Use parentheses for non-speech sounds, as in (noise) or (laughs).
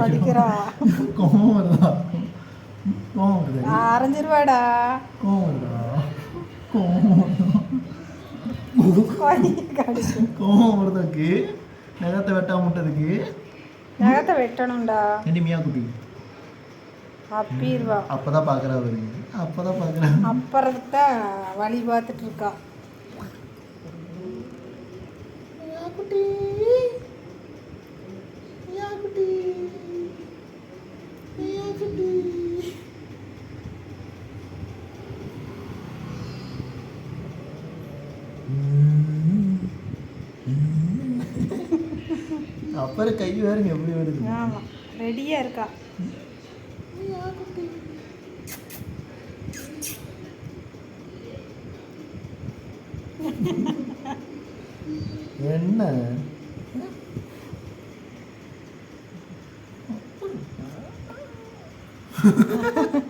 படிக்கிறா. கோவம் வருதா? கோவம் வருது? அரைஞ்சிருவாடா. கோவம் வருதா? கோவம் வருதா? கோவம் வருதாக்கு? நகத்தை வெட்டாம விட்டதுக்கு நகத்தை வெட்டணும்டா. ரெண்டு மியா குட்டி. அப்பிடுவா அப்பதான் பாக்குறா வருங்க அப்பதான் பாக்குறா அப்புறத்துக்கு தான் வழி பார்த்துட்டு இருக்கா. மியா குட்டி மியா குட்டி மியா குட்டி அப்புறம் கை வேறுங்க எப்படி வருது? ஆமாம் ரெடியாக இருக்கா? என்ன? (laughs)